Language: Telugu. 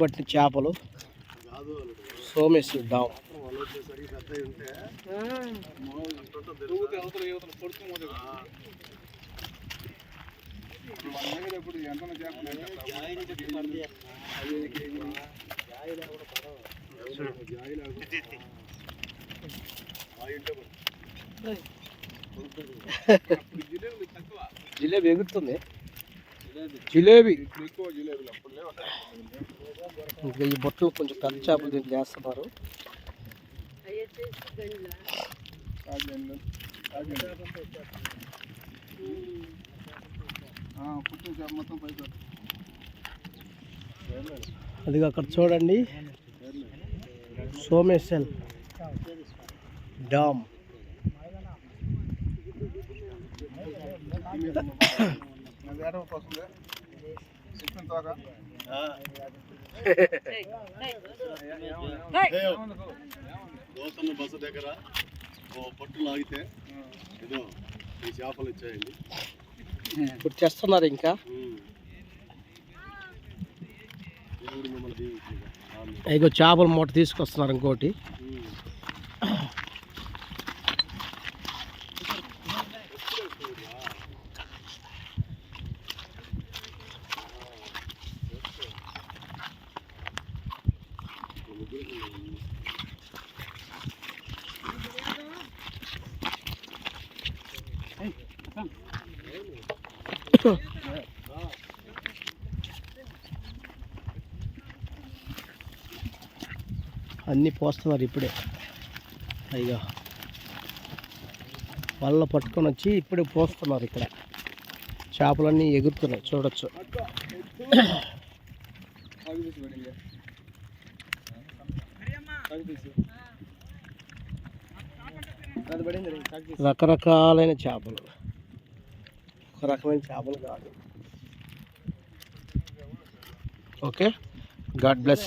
పట్టిన చేపలు. సోమేశ్వర డామ్ జిలేబీ ఎగురుతుంది. జిలేబీ. ఇంకా ఈ బొట్టలు కొంచెం పెద్ద చేపలు దీంట్లో వేస్తున్నారు. అది అక్కడ చూడండి. సోమేశ్వర్ డామ్. దోసన్న బస్సు దగ్గర ఓ పట్టు లాగితే ఏదో ఈ చేపలు ఇచ్చాయండి. ఇప్పుడు చేస్తున్నారు ఇంకా. ఇగో చేపల మూట తీసుకొస్తున్నారు ఇంకోటి. అన్నీ పోస్తున్నారు ఇప్పుడే. అయ్యా వల్ల పట్టుకొని వచ్చి ఇప్పుడే పోస్తున్నారు ఇక్కడ. చేపలన్నీ ఎగురుతున్నాయి చూడొచ్చు. రకరకాలైన చేపలు. ఒక రకమైన చేపలు కాదు. ఓకే? God bless